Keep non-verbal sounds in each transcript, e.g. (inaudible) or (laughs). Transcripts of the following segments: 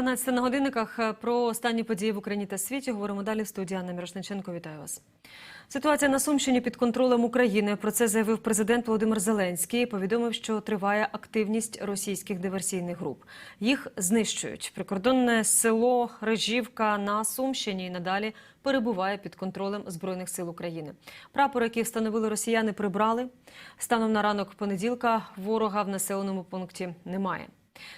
12 на годинниках е, про останні події в Україні та світі говоримо далі в студії Анна Мірошниченко. Вітаю вас. Ситуація на Сумщині під контролем України. Про це заявив президент Володимир Зеленський. Повідомив, що триває активність російських диверсійних груп. Їх знищують. Прикордонне село Режівка на Сумщині і надалі перебуває під контролем збройних сил України. Прапор, який встановили росіяни, прибрали. Станом на ранок понеділка ворога в населеному пункті немає.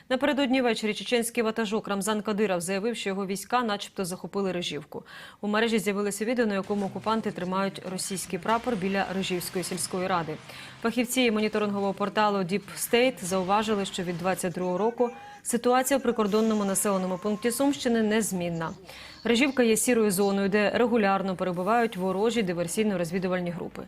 Напередодні ввечері чеченський ватажок Рамзан Кадиров заявив, що його війська, начебто, захопили Режівку. У мережі з'явилося відео, на якому окупанти тримають російський прапор біля Режівської сільської ради. Фахівці моніторингового порталу Deep State зауважили, що від 22 року ситуація в прикордонному населеному пункті Сумщини незмінна. Режівка є сірою зоною, де регулярно перебувають ворожі диверсійно-розвідувальні групи.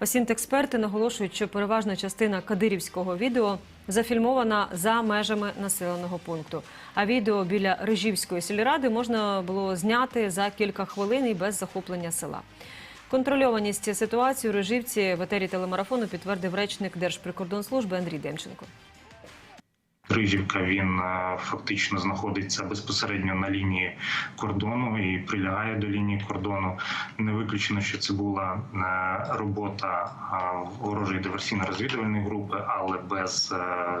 Осінтексперти наголошують, що переважна частина кадирівського відео зафільмована за межами населеного пункту. А відео біля Режівської сільради можна було зняти за кілька хвилин і без захоплення села. Контрольованість ситуації у Режівці в етері телемарафону підтвердив речник Держприкордонслужби Андрій Демченко. Рижівка він е, фактично знаходиться безпосередньо на лінії кордону і прилягає до лінії кордону. Не виключено, що це була е, робота е, ворожої диверсійно-розвідувальної групи, але без,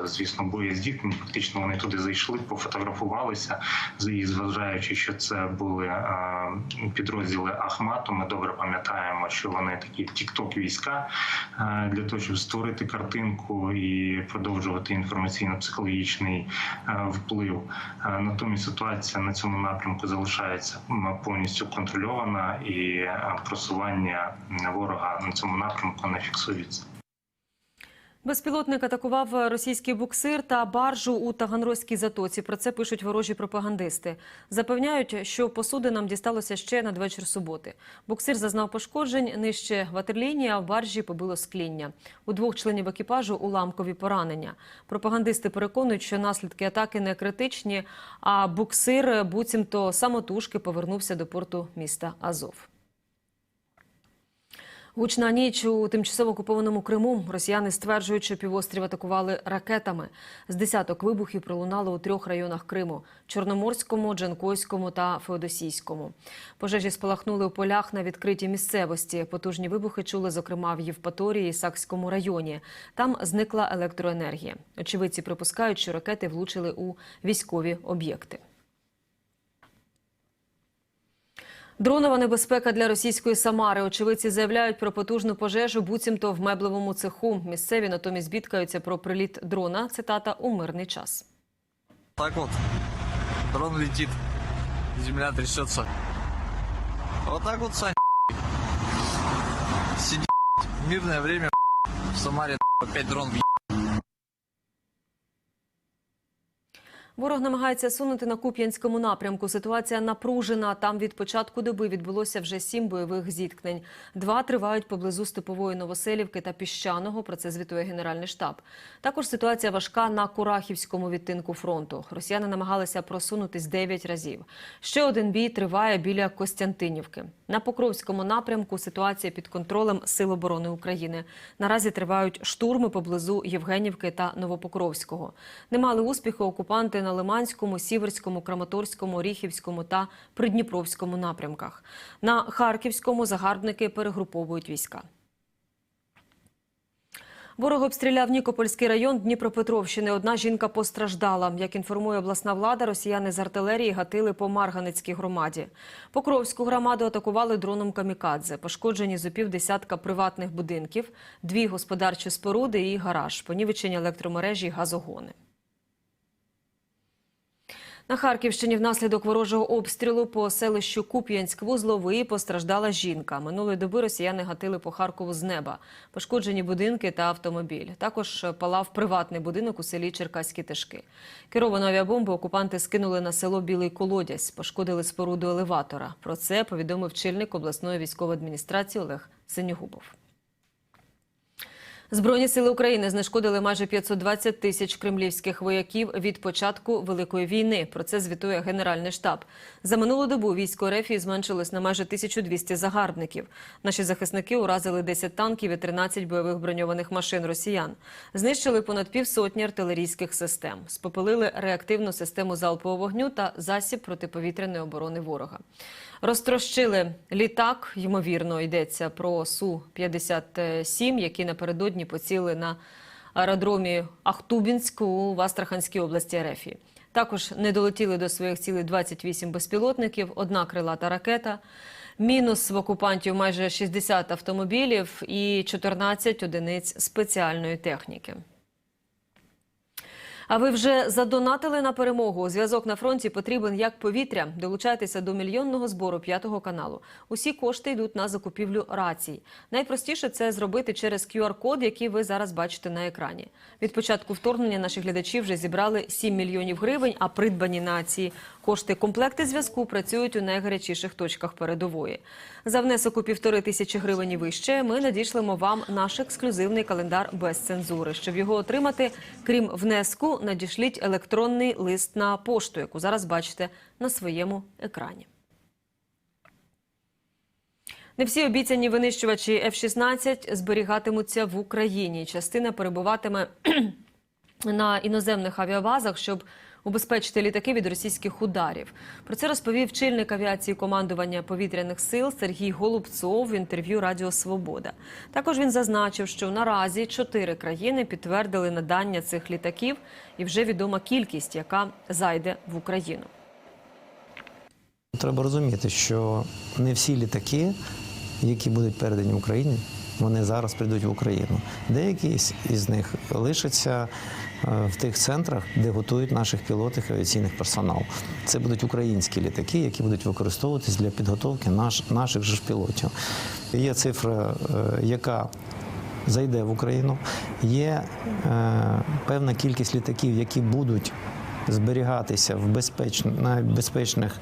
звісно, боєздітні. Фактично вони туди зайшли, пофотографувалися. І зважаючи, що це були підрозділи Ахмату. Ми добре пам'ятаємо, що вони такі тікток війська для того, щоб створити картинку і продовжувати інформаційно-психологічний е, вплив. Е, Натомість ситуація на цьому напрямку залишається повністю контрольована, і е, просування ворога на цьому напрямку не фіксується. Безпілотник атакував російський буксир та баржу у Таганрозькій затоці. Про це пишуть ворожі пропагандисти. Запевняють, що посудинам дісталося ще надвечір суботи. Буксир зазнав пошкоджень нижче ватерлінії, а в баржі побило скління. У двох членів екіпажу уламкові поранення. Пропагандисти переконують, що наслідки атаки не критичні, а буксир буцімто самотужки повернувся до порту міста Азов. Гучна ніч у тимчасово окупованому Криму. Росіяни стверджують, що півострів атакували ракетами. З десяток вибухів пролунало у трьох районах Криму: Чорноморському, Джанкойському та Феодосійському. Пожежі спалахнули у полях на відкритій місцевості. Потужні вибухи чули, зокрема, в Євпаторії Сакському районі. Там зникла електроенергія. Очевидці припускають, що ракети влучили у військові об'єкти. Дронова небезпека для російської Самари. Очевидці заявляють про потужну пожежу, буцімто в меблевому цеху. Місцеві натомість бідкаються про приліт дрона. Цитата у мирний час. Так вот, дрон летит, земля трясется. Вот так вот, Сань. Сиди, в мирное время в Самаре опять дрон Ворог намагається сунути на Куп'янському напрямку. Ситуація напружена. Там від початку доби відбулося вже сім бойових зіткнень. Два тривають поблизу Степової Новоселівки та Піщаного. Про це звітує Генеральний штаб. Також ситуація важка на Курахівському відтинку фронту. Росіяни намагалися просунутись дев'ять разів. Ще один бій триває біля Костянтинівки. На Покровському напрямку ситуація під контролем Сил оборони України. Наразі тривають штурми поблизу Євгенівки та Новопокровського. Не мали успіху окупанти на Лиманському, Сіверському, Краматорському, Оріхівському та Придніпровському напрямках. На Харківському загарбники перегруповують війська. Ворог обстріляв Нікопольський район Дніпропетровщини. Одна жінка постраждала. Як інформує обласна влада, росіяни з артилерії гатили по Марганицькій громаді. Покровську громаду атакували дроном камікадзе. Пошкоджені зо півдесятка приватних будинків, дві господарчі споруди і гараж, понівечені електромережі газогони. На Харківщині внаслідок ворожого обстрілу по селищу Куп'янськ-Вузловий постраждала жінка. Минулої доби росіяни гатили по Харкову з неба. Пошкоджені будинки та автомобіль. Також палав приватний будинок у селі Черкаські Тишки. Керовану авіабомбу окупанти скинули на село Білий Колодязь, пошкодили споруду елеватора. Про це повідомив чільник обласної військової адміністрації Олег Синьогубов. Збройні сили України знешкодили майже 520 тисяч кремлівських вояків від початку великої війни. Про це звітує Генеральний штаб. За минулу добу військо РФ зменшилось на майже 1200 загарбників. Наші захисники уразили 10 танків і 13 бойових броньованих машин росіян. Знищили понад півсотні артилерійських систем. Спопилили реактивну систему залпового вогню та засіб протиповітряної оборони ворога. Розтрощили літак. Ймовірно, йдеться про су 57 які напередодні поцілили на аеродромі Ахтубінську в Астраханській області РФ. Також не долетіли до своїх цілей 28 безпілотників, одна крилата ракета. Мінус в окупантів майже 60 автомобілів і 14 одиниць спеціальної техніки. А ви вже задонатили на перемогу? Зв'язок на фронті потрібен як повітря. Долучайтеся до мільйонного збору п'ятого каналу. Усі кошти йдуть на закупівлю рацій. Найпростіше це зробити через QR-код, який ви зараз бачите на екрані. Від початку вторгнення наші глядачі вже зібрали 7 мільйонів гривень, а придбані на ці кошти комплекти зв'язку працюють у найгарячіших точках передової. За внесок у півтори тисячі гривень і вище ми надішлемо вам наш ексклюзивний календар без цензури. Щоб його отримати, крім внеску, надішліть електронний лист на пошту, яку зараз бачите на своєму екрані. Не всі обіцяні винищувачі F-16 зберігатимуться в Україні. Частина перебуватиме (clears throat) на іноземних авіабазах, щоб убезпечити літаки від російських ударів. Про це розповів чільник авіації командування повітряних сил Сергій Голубцов в інтерв'ю Радіо Свобода. Також він зазначив, що наразі чотири країни підтвердили надання цих літаків, і вже відома кількість, яка зайде в Україну. Треба розуміти, що не всі літаки, які будуть передані Україні, вони зараз прийдуть в Україну. Деякі із них лишаться в тих центрах, де готують наших пілотів і авіаційних персонал. Це будуть українські літаки, які будуть використовуватись для підготовки наш, наших же пілотів. Є цифра, е, яка зайде в Україну. Є е, певна кількість літаків, які будуть зберігатися в безпеч... на безпечних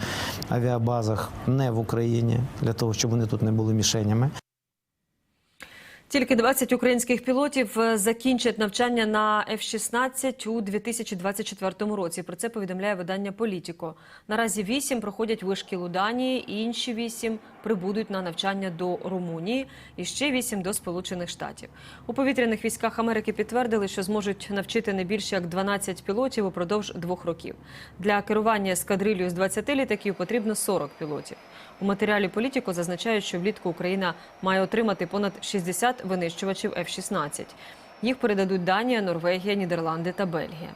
авіабазах не в Україні, для того, щоб вони тут не були мішенями. Тільки 20 українських пілотів е, закінчать навчання на F-16 у 2024 році. Про це повідомляє видання Політіко. Наразі 8 проходять вишкіл у Данії, інші 8 прибудуть на навчання до Румунії і ще 8 до Сполучених Штатів. У повітряних військах Америки підтвердили, що зможуть навчити не більше як 12 пілотів упродовж двох років. Для керування ескадрилью з 20 літаків потрібно 40 пілотів. У матеріалі Політіко зазначають, що влітку Україна має отримати понад 60 винищувачів F-16. Їх передадуть Данія, Норвегія, Нідерланди та Бельгія.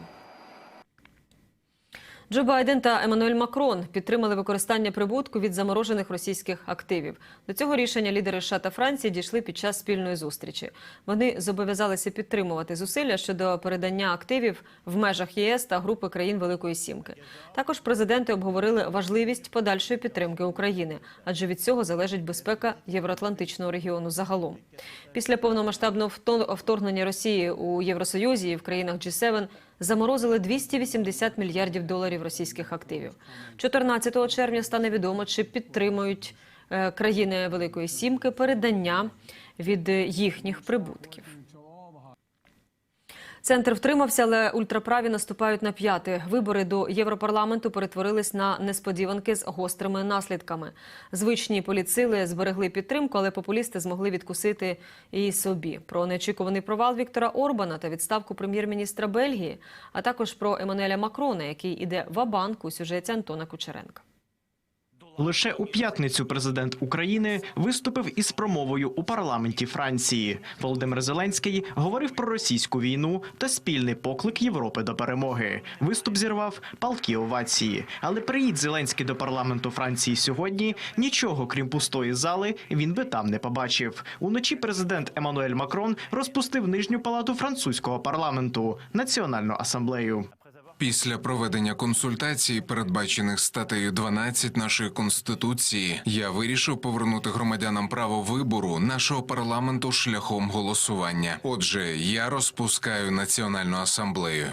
Джо Байден та Еммануель Макрон підтримали використання прибутку від заморожених російських активів. До цього рішення лідери США та Франції дійшли під час спільної зустрічі. Вони зобов'язалися підтримувати зусилля щодо передання активів в межах ЄС та групи країн Великої Сімки. Також президенти обговорили важливість подальшої підтримки України, адже від цього залежить безпека євроатлантичного регіону загалом. Після повномасштабного вто- вторгнення Росії у Євросоюзі і в країнах G7 заморозили 280 мільярдів доларів російських активів. 14 червня стане відомо, чи підтримують е, країни Великої Сімки передання від е, їхніх прибутків. Центр втримався, але ультраправі наступають на п'яти. Вибори до Європарламенту перетворились на несподіванки з гострими наслідками. Звичні політсили зберегли підтримку, але популісти змогли відкусити і собі. Про неочікуваний провал Віктора Орбана та відставку прем'єр-міністра Бельгії, а також про Еммануеля Макрона, який іде в абанк у сюжеті Антона Кучеренка. Лише у п'ятницю президент України виступив із промовою у парламенті Франції. Володимир Зеленський говорив про російську війну та спільний поклик Європи до перемоги. Виступ зірвав палкі овації. Але приїдь Зеленський до парламенту Франції сьогодні. Нічого крім пустої зали він би там не побачив. Уночі президент Еммануель Макрон розпустив нижню палату французького парламенту Національну асамблею. Після проведення консультацій, передбачених статтею 12 нашої конституції, я вирішив повернути громадянам право вибору нашого парламенту шляхом голосування. Отже, я розпускаю національну асамблею.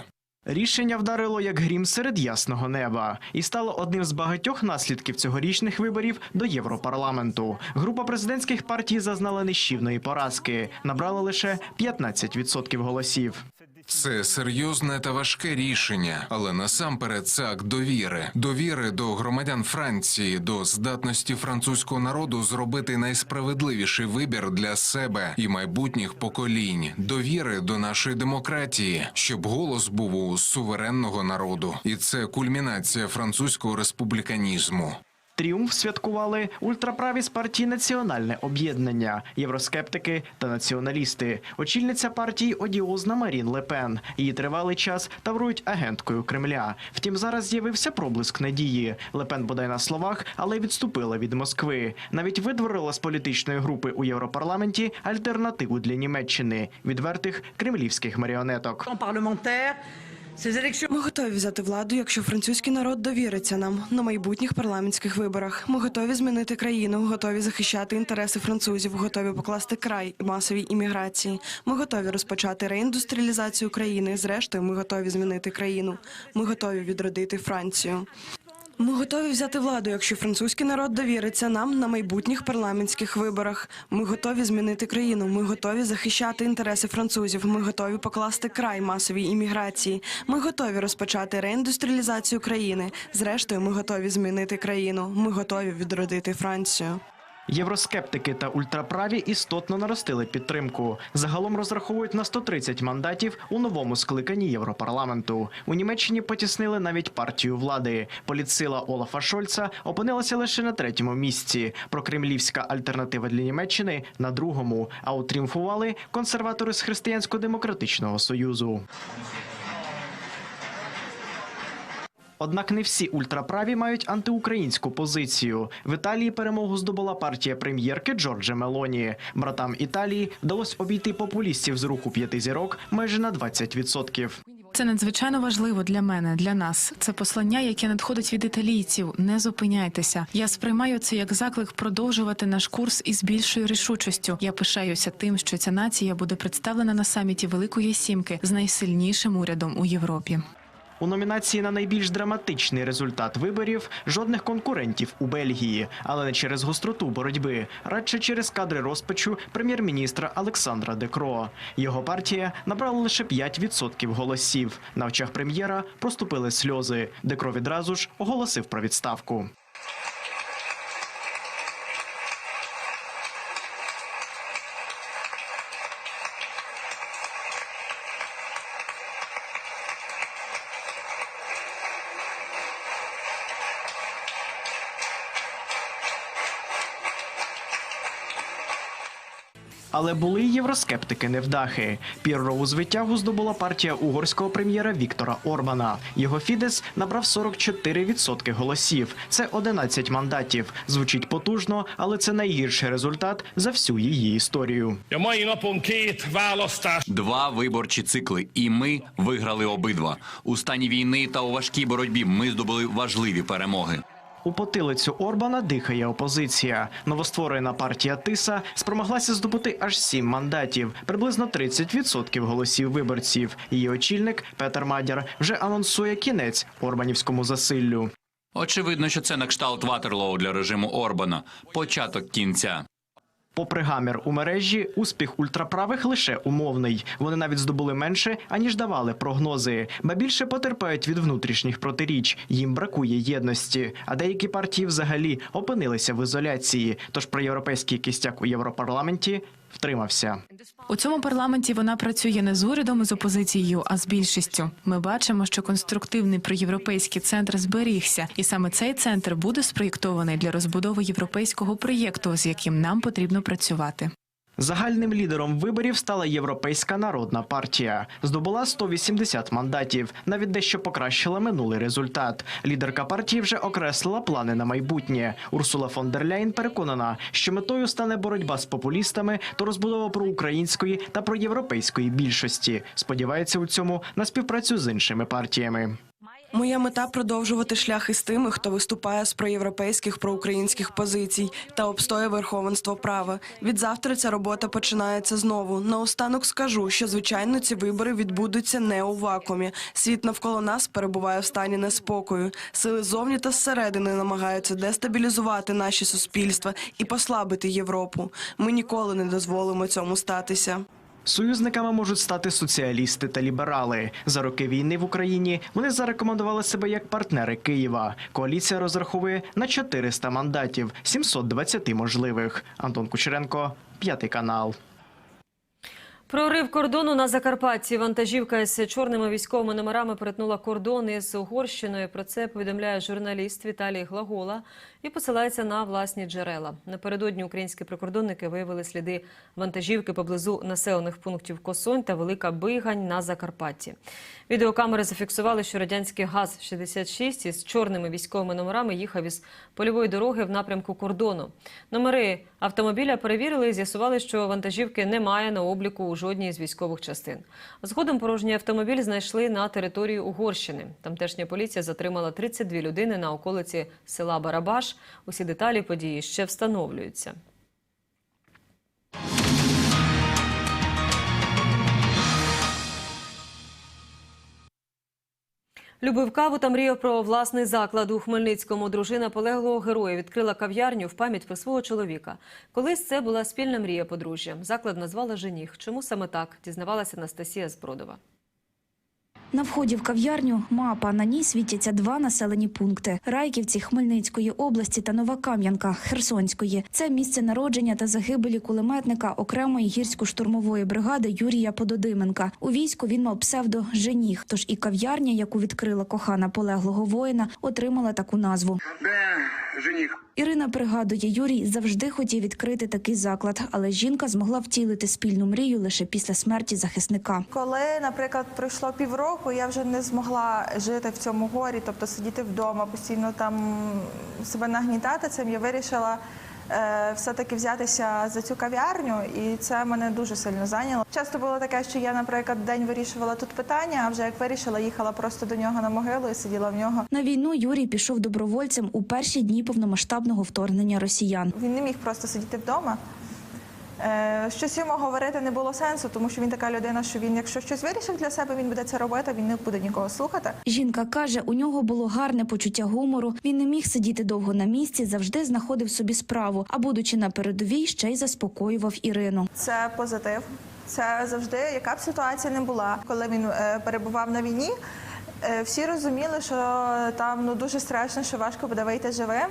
Рішення вдарило як грім серед ясного неба і стало одним з багатьох наслідків цьогорічних виборів до Європарламенту. Група президентських партій зазнала нищівної поразки, набрала лише 15% голосів. Це серйозне та важке рішення, але насамперед це акт довіри. Довіри до громадян Франції, до здатності французького народу зробити найсправедливіший вибір для себе і майбутніх поколінь. Довіри до нашої демократії, щоб голос був у суверенного народу, і це кульмінація французького республіканізму. Тріумф святкували ультраправі з партії Національне об'єднання, євроскептики та націоналісти. Очільниця партії одіозна Марін Лепен. Її тривалий час таврують агенткою Кремля. Втім, зараз з'явився проблиск надії. Лепен бодай на словах, але відступила від Москви. Навіть видворила з політичної групи у Європарламенті альтернативу для Німеччини відвертих кремлівських маріонеток. Ми готові взяти владу, якщо французький народ довіриться нам на майбутніх парламентських виборах. Ми готові змінити країну, готові захищати інтереси французів, готові покласти край масовій імміграції. Ми готові розпочати реіндустріалізацію країни. Зрештою, ми готові змінити країну. Ми готові відродити Францію. Ми готові взяти владу, якщо французький народ довіриться нам на майбутніх парламентських виборах. Ми готові змінити країну. Ми готові захищати інтереси французів. Ми готові покласти край масовій імміграції. Ми готові розпочати реіндустріалізацію країни. Зрештою, ми готові змінити країну. Ми готові відродити Францію. Євроскептики та ультраправі істотно наростили підтримку. Загалом розраховують на 130 мандатів у новому скликанні Європарламенту. У Німеччині потіснили навіть партію влади. Політсила Олафа Шольца опинилася лише на третьому місці. Прокремлівська альтернатива для Німеччини на другому. А от тріумфували консерватори з Християнсько-демократичного союзу. Однак не всі ультраправі мають антиукраїнську позицію. В Італії перемогу здобула партія прем'єрки Джорджа Мелоні. Братам Італії вдалося обійти популістів з руху п'яти зірок майже на 20%. Це надзвичайно важливо для мене, для нас. Це послання, яке надходить від італійців. Не зупиняйтеся. Я сприймаю це як заклик продовжувати наш курс із більшою рішучістю. Я пишаюся тим, що ця нація буде представлена на саміті Великої Сімки з найсильнішим урядом у Європі. У номінації на найбільш драматичний результат виборів жодних конкурентів у Бельгії, але не через гостроту боротьби, радше через кадри розпачу прем'єр-міністра Олександра Декро. Його партія набрала лише 5% голосів. На очах прем'єра проступили сльози. Декро відразу ж оголосив про відставку. Але були й євроскептики невдахи. Піррову звитягу здобула партія угорського прем'єра Віктора Орбана. Його Фідес набрав 44% голосів. Це 11 мандатів. Звучить потужно, але це найгірший результат за всю її історію. Два виборчі цикли, і ми виграли обидва. У стані війни та у важкій боротьбі ми здобули важливі перемоги. У потилицю Орбана дихає опозиція. Новостворена партія Тиса спромоглася здобути аж сім мандатів, приблизно 30% голосів виборців. Її очільник Петер Мадяр вже анонсує кінець Орбанівському засиллю. Очевидно, що це на кшталт Ватерлоу для режиму Орбана. Початок кінця. Попри гамір у мережі, успіх ультраправих лише умовний. Вони навіть здобули менше, аніж давали прогнози, ба більше потерпають від внутрішніх протиріч. Їм бракує єдності. А деякі партії взагалі опинилися в ізоляції. Тож про європейський кістяк у європарламенті втримався. У цьому парламенті вона працює не з урядом і з опозицією, а з більшістю. Ми бачимо, що конструктивний проєвропейський центр зберігся, і саме цей центр буде спроєктований для розбудови європейського проєкту, з яким нам потрібно працювати. Загальним лідером виборів стала Європейська народна партія. Здобула 180 мандатів, навіть дещо покращила минулий результат. Лідерка партії вже окреслила плани на майбутнє. Урсула фон дер Ляйн переконана, що метою стане боротьба з популістами та розбудова проукраїнської та проєвропейської більшості. Сподівається у цьому на співпрацю з іншими партіями. Моя мета продовжувати шлях із тими, хто виступає з проєвропейських проукраїнських позицій та обстоює верховенство права. Від завтра ця робота починається знову. Наостанок скажу, що звичайно ці вибори відбудуться не у вакуумі. Світ навколо нас перебуває в стані неспокою. Сили зовні та зсередини намагаються дестабілізувати наші суспільства і послабити Європу. Ми ніколи не дозволимо цьому статися. Союзниками можуть стати соціалісти та ліберали. За роки війни в Україні вони зарекомендували себе як партнери Києва. Коаліція розраховує на 400 мандатів, 720 можливих. Антон Кучеренко, п'ятий канал. Прорив кордону на Закарпатті. Вантажівка з чорними військовими номерами перетнула кордон із Угорщиною. Про це повідомляє журналіст Віталій Глагола і посилається на власні джерела. Напередодні українські прикордонники виявили сліди вантажівки поблизу населених пунктів Косонь та Велика Бигань на Закарпатті. Відеокамери зафіксували, що радянський ГАЗ-66 із чорними військовими номерами їхав із польової дороги в напрямку кордону. Номери автомобіля перевірили і з'ясували, що вантажівки немає на обліку жодній з військових частин. Згодом порожній автомобіль знайшли на території Угорщини. Тамтешня поліція затримала 32 людини на околиці села Барабаш. Усі деталі події ще встановлюються. Любив каву та мріяв про власний заклад у Хмельницькому. Дружина полеглого героя відкрила кав'ярню в пам'ять про свого чоловіка. Колись це була спільна мрія подружжя. Заклад назвала Женіх. Чому саме так? Дізнавалася Анастасія Збродова. На вході в кав'ярню мапа. На ній світяться два населені пункти: Райківці Хмельницької області та Нова Кам'янка Херсонської. Це місце народження та загибелі кулеметника окремої гірсько-штурмової бригади Юрія Пододименка. У війську він мав псевдо Женіх. Тож і кав'ярня, яку відкрила кохана полеглого воїна, отримала таку назву. Ірина пригадує, Юрій завжди хотів відкрити такий заклад, але жінка змогла втілити спільну мрію лише після смерті захисника. Коли, наприклад, пройшло півроку, я вже не змогла жити в цьому горі, тобто сидіти вдома, постійно там себе нагнітати цим, я вирішила все-таки взятися за цю кав'ярню, і це мене дуже сильно зайняло. Часто було таке, що я, наприклад, день вирішувала тут питання, а вже як вирішила, їхала просто до нього на могилу і сиділа в нього. На війну Юрій пішов добровольцем у перші дні повномасштабного вторгнення росіян. Він не міг просто сидіти вдома. Е, Щось йому говорити не було сенсу, тому що він така людина, що він, якщо щось вирішив для себе, він буде це робити, він не буде нікого слухати. Жінка каже, у нього було гарне почуття гумору. Він не міг сидіти довго на місці, завжди знаходив собі справу. А будучи на передовій, ще й заспокоював Ірину. Це позитив. Це завжди, яка б ситуація не була. Коли він е, перебував на війні, е, всі розуміли, що там ну дуже страшно, що важко буде вийти живим.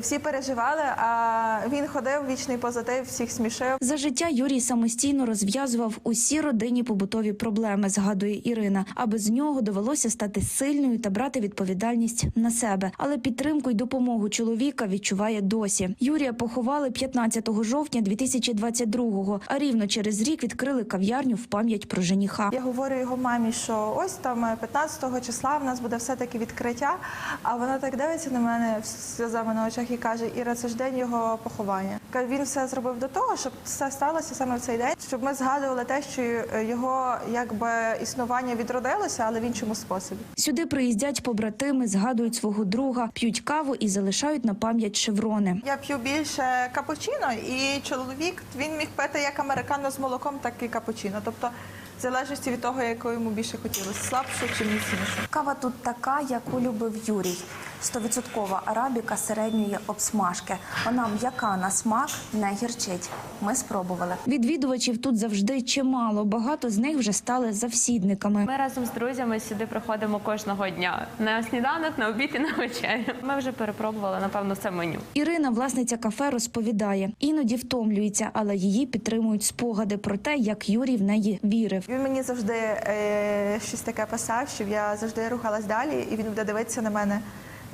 Всі переживали, а він ходив вічний позитив, всіх смішив. За життя Юрій самостійно розв'язував усі родинні побутові проблеми, згадує Ірина. А без нього довелося стати сильною та брати відповідальність на себе. Але підтримку й допомогу чоловіка відчуває досі. Юрія поховали 15 жовтня 2022-го, а рівно через рік відкрили кав'ярню в пам'ять про жениха. Я говорю його мамі, що ось там е, 15-го числа в нас буде все-таки відкриття. А вона так дивиться на мене з сльозами на очах і каже: Іра, це ж день його поховання. Він все зробив до того, щоб все сталося саме в цей день, щоб ми згадували те, що е, його якби існування відродилося, але в іншому способі. Сюди приїздять побратими, згадують свого друга, п'ють каву і залишають на пам'ять шеврони. Я п'ю більше капучино, і чоловік він міг пити як американо з молоком, так і капучино. Тобто, в залежності від того, яку йому більше хотілося, слабшу чи міцнішу. Кава тут така, яку любив Юрій. Стовідсоткова арабіка середньої обсмажки. Вона м'яка на смак, не гірчить. Ми спробували. Відвідувачів тут завжди чимало. Багато з них вже стали завсідниками. Ми разом з друзями сюди приходимо кожного дня на сніданок, на обід і на вечерю. Ми вже перепробували напевно все меню. Ірина, власниця кафе, розповідає, іноді втомлюється, але її підтримують спогади про те, як Юрій в неї вірив. Він мені завжди е, щось таке писав, щоб я завжди рухалась далі, і він буде дивитися на мене.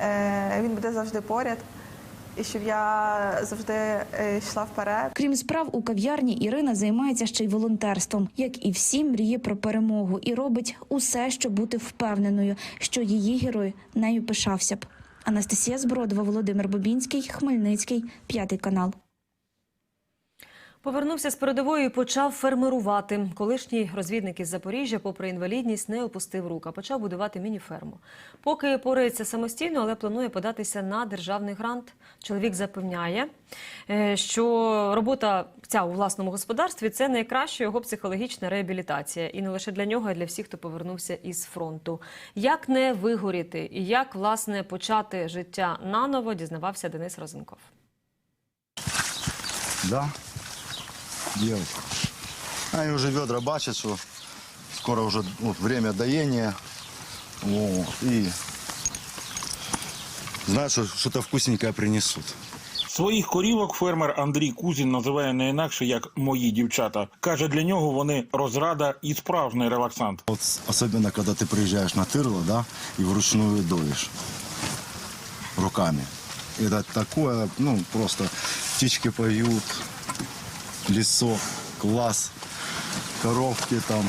Е, він буде завжди поряд, і щоб я завжди е, йшла вперед. Крім справ у кав'ярні, Ірина займається ще й волонтерством. Як і всі, мріє про перемогу і робить усе, щоб бути впевненою, що її герой нею пишався б. Анастасія Збродова, Володимир Бобінський, Хмельницький, п'ятий канал. Повернувся з передової і почав фермерувати. Колишній розвідник із Запоріжжя, попри інвалідність, не опустив рук, а почав будувати міні-ферму. Поки порається самостійно, але планує податися на державний грант. Чоловік запевняє, е, що робота ця у власному господарстві це найкраща його психологічна реабілітація. І не лише для нього, а для всіх, хто повернувся із фронту. Як не вигоріти і як власне почати життя наново, дізнавався Денис Розенков. Да, делать. Они уже ведра бачат, что скоро уже вот, время доения. Вот, и знают, что что-то вкусненькое принесут. Своїх корівок фермер Андрій Кузін називає не інакше як мої дівчата. Каже, для нього вони розрада і справжній релаксант. Вот с- особенно, когда ты приезжаешь на тырло, да, и вручную доишь руками. Это такое, ну, просто птички поют, лесо, класс, коровки там.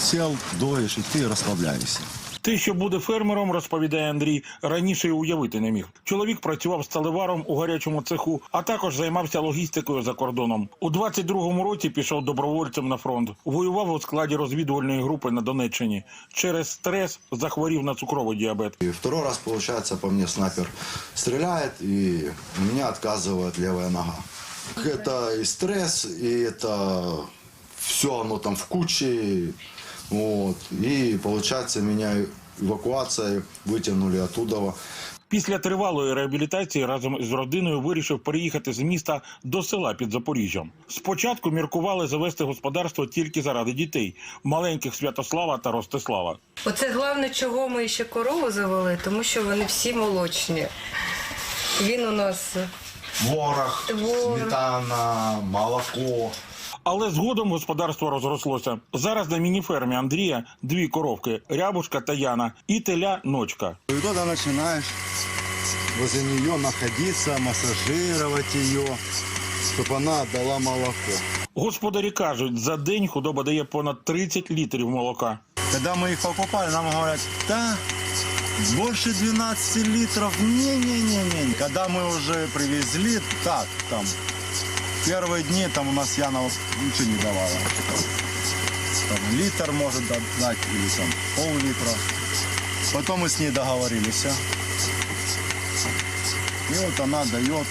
Сел, доишь, и ты расслабляешься. Те, що буде фермером, розповідає Андрій, раніше й уявити не міг. Чоловік працював сталеваром у гарячому цеху, а також займався логістикою за кордоном. У 22-му році пішов добровольцем на фронт. Воював у складі розвідувальної групи на Донеччині. Через стрес захворів на цукровий діабет. И второй раз, получается, по мне снайпер стреляет, и у меня отказывает левая нога. Это и стресс, и это все оно там в куче. Вот. И, получается, меня эвакуацией вытянули оттуда. Після тривалої реабілітації разом з родиною вирішив переїхати з міста до села під Запоріжжям. Спочатку міркували завести господарство тільки заради дітей маленьких Святослава та Ростислава. Оце головне, чого ми ще корову завели, тому що вони всі молочні. Він у нас Ворог, сметана, молоко. Але згодом господарство розрослося. Зараз на мініфермі Андрія дві коровки рябушка та Яна і теля ночка. И тогда начинаешь возле нее находиться, массажировать ее, чтобы она дала молоко. Господарі кажуть, за день худоба дає понад 30 літрів молока. Когда мы их покупали, нам говорят, да, больше 12 литров, не-не-не-не. Когда мы уже привезли, так, там, первые дни там у нас Яна вот ничего не давала. Там, литр может да- дать или там пол-литра. Потом мы с ней договорились. а. И вот она дает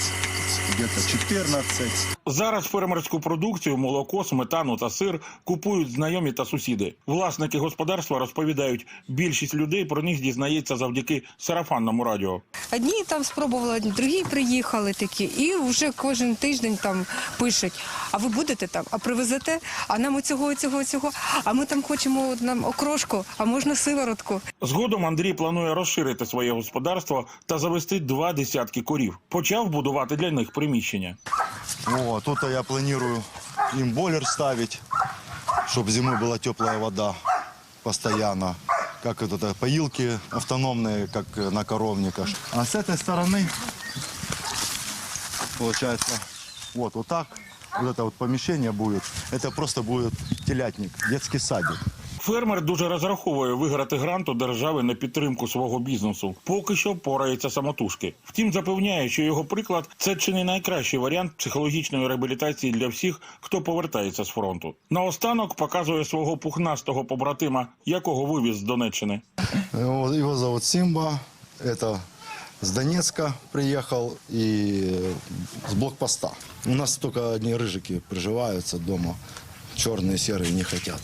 где-то 14. Зараз фермерську продукцію, молоко, сметану та сир купують знайомі та сусіди. Власники господарства розповідають, більшість людей про них дізнається завдяки сарафанному радіо. одні там спробували, другі приїхали такі, і вже кожен тиждень там пишуть: а ви будете там, а привезете? А нам оцього, оцього, оцього. А ми там хочемо нам окрошку, а можна сиворотку. Згодом Андрій планує розширити своє господарство та завести два десятки корів. Почав будувати для них приміщення. Вот, тут я планирую им бойлер ставить, чтобы зимой была теплая вода постоянно. Как это, поилки автономные, как э, на коровниках. А с этой стороны, получается, вот, вот так, вот это вот помещение будет. Это просто будет телятник, детский садик. Фермер дуже розраховує виграти грант у держави на підтримку свого бізнесу. Поки що порається самотужки. Втім, запевняє, що його приклад це чи не найкращий варіант психологічної реабілітації для всіх, хто повертається з фронту. Наостанок показує свого пухнастого побратима, якого вивіз з Донеччини. Его, его зовут Симба. Это с Донецка приехал и с блокпоста. У нас только одни рыжики приживаются дома. Черные, серые не хотят.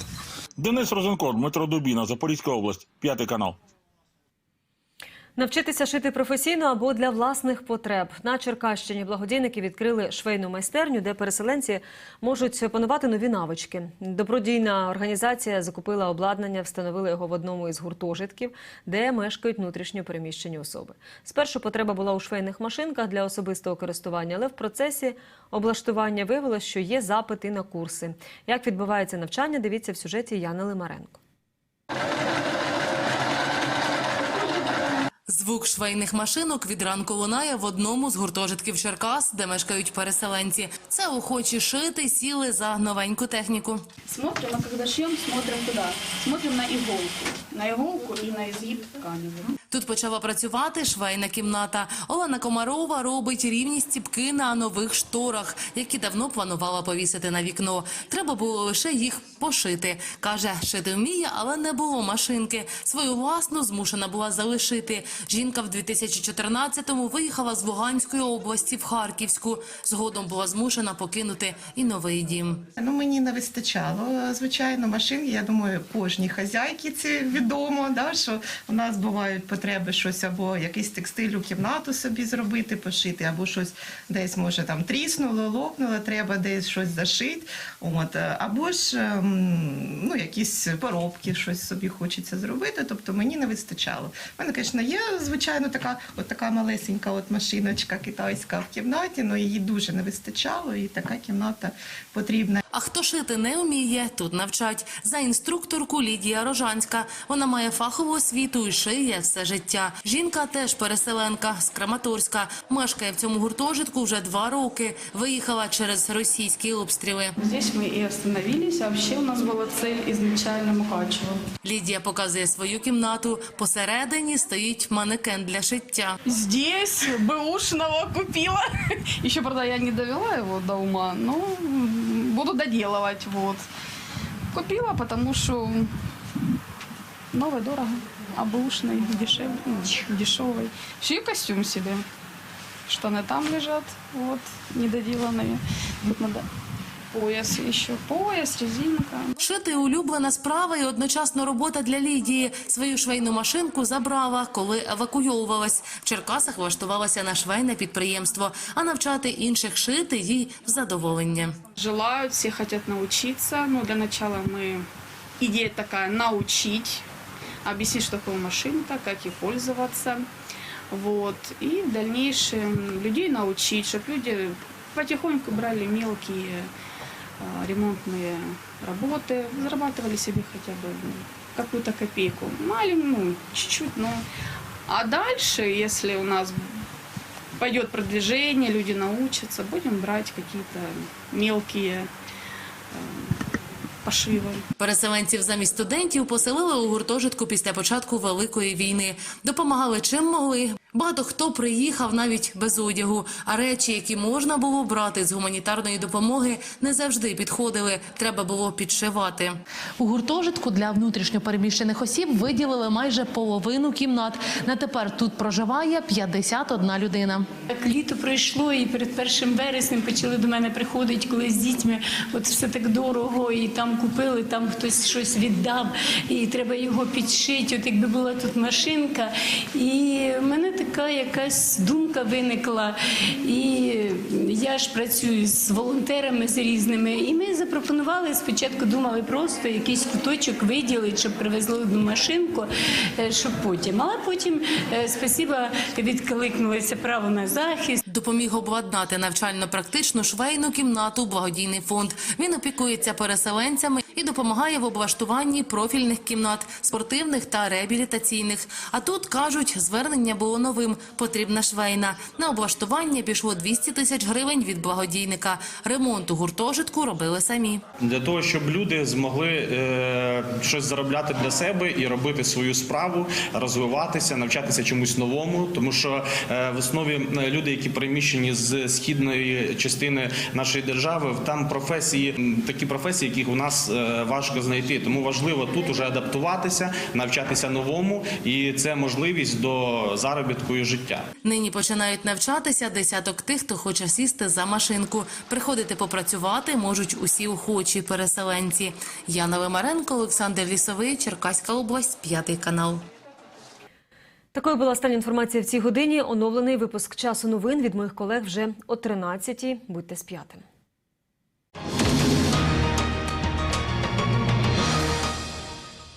Денис Розенко, Дмитро Дубіна, Запорізька область, п'ятий канал. Навчитися шити професійно або для власних потреб на Черкащині благодійники відкрили швейну майстерню, де переселенці можуть опанувати нові навички. Добродійна організація закупила обладнання, встановила його в одному із гуртожитків, де мешкають внутрішньо переміщені особи. Спершу потреба була у швейних машинках для особистого користування, але в процесі облаштування виявилось, що є запит і на курси. Як відбувається навчання, дивіться в сюжеті Яни Лимаренко. Звук швейних машинок від ранку лунає в одному з гуртожитків Черкас, де мешкають переселенці. Це охочі шити сіли за новеньку техніку. Смотримо, коли шьем, смотрим куда? Смотрим на іголку, на іголку і на згіб ткани. Тут почала працювати швейна кімната. Олена Комарова робить рівні стіпки на нових шторах, які давно планувала повісити на вікно. Треба було лише їх пошити. Каже, шити вміє, але не було машинки. Свою власну змушена була залишити. Жінка в 2014-му виїхала з Луганської області в Харківську. Згодом була змушена покинути і новий дім. Ну, мені не вистачало, звичайно, машин. Я думаю, кожній хазяйки це відомо, да, що у нас бувають потреби щось або якийсь текстиль у кімнату собі зробити, пошити, або щось десь може там тріснуло, лопнуло, треба десь щось зашити. От, е, або ж ем, ну, якісь поробки, щось собі хочеться зробити. Тобто мені не вистачало. У мене, звісно, є звичайно така, от така малесенька от машиночка китайська в кімнаті, але її дуже не вистачало, і така кімната потрібна. А хто шити не вміє, тут навчать. За інструкторку Лідія Рожанська. Вона має фахову освіту і шиє все життя Жінка теж переселенка з Краматорська. Мешкає в цьому гуртожитку вже два роки. Виїхала через російські обстріли. Здесь мы и остановились. А вообще у нас была цель изначально Мукачево. Лідія показує свою кімнату. Посередині стоїть манекен для шиття. Здесь бэушного купила. (laughs) Еще, правда, я не довела его до ума, но м, буду доделывать. Вот. Купила, потому что новый дорого, а бэушный дешевле, ну, дешевый. Шью костюм себе. Штаны там лежат, вот, недоделанные. Тут надо пояс еще. Пояс, резинка. Шити улюблена справа і одночасно робота для Лідії. Свою швейну машинку забрала, коли евакуйовувалась. В Черкасах влаштувалася на швейне підприємство, а навчати інших шити їй в задоволення. Желают, все хотят научиться. Ну, для начала мы... Идея такая – научить, Объяснить, что такое машинка, как ей пользоваться. Вот. И в дальнейшем людей научить, чтобы люди потихоньку брали мелкие а, ремонтные работы, зарабатывали себе хотя бы ну, какую-то копейку. Маленькую, ну, чуть-чуть, но... А дальше, если у нас пойдет продвижение, люди научатся, будем брать какие-то мелкие э, пошивы. Переселенців замість студентів поселили у гуртожитку після початку Великої війни. Допомагали чим могли. Багато хто приїхав навіть без одягу, а речі, які можна було брати з гуманітарної допомоги, не завжди підходили. Треба було підшивати. У гуртожитку для внутрішньопереміщених осіб виділили майже половину кімнат. На тепер тут проживає 51 людина. Так літо пройшло, і перед першим вереснем почали до мене приходити, коли з дітьми от все так дорого, і там купили, там хтось щось віддав, і треба його підшити. От якби була тут машинка, і в мене така якась думка виникла. І я ж працюю з волонтерами з різними, і ми запропонували спочатку, думали просто якийсь куточок виділити, щоб привезли одну машинку, е, щоб потім. Але потім, е, спасіба, відкликнулися право на захист. Допоміг обладнати навчально-практичну швейну кімнату благодійний фонд. Він опікується переселенцями і допомагає в облаштуванні профільних кімнат, спортивних та реабілітаційних. А тут кажуть, звернення було новим. Потрібна швейна. На облаштування пішло 200 тисяч гривень від благодійника. Ремонт у гуртожитку робили самі. для того, щоб люди змогли е, щось заробляти для себе і робити свою справу, розвиватися, навчатися чомусь новому. Тому що е, в основі е, люди, які переміщені з східної частини нашої держави, там професії, такі професії, яких у нас е, важко знайти. Тому важливо тут уже адаптуватися, навчатися новому, і це можливість до заробітку і життя. Нині починають навчатися десяток тих, хто хоче сісти за машинку. Приходити попрацювати можуть усі охочі переселенці. Яна Лимаренко, Олександр Лісовий, Черкаська область, п'ятий канал. Такою була остання інформація в цій годині. Оновлений випуск часу новин від моїх колег вже о 13-й. Будьте з п'ятим.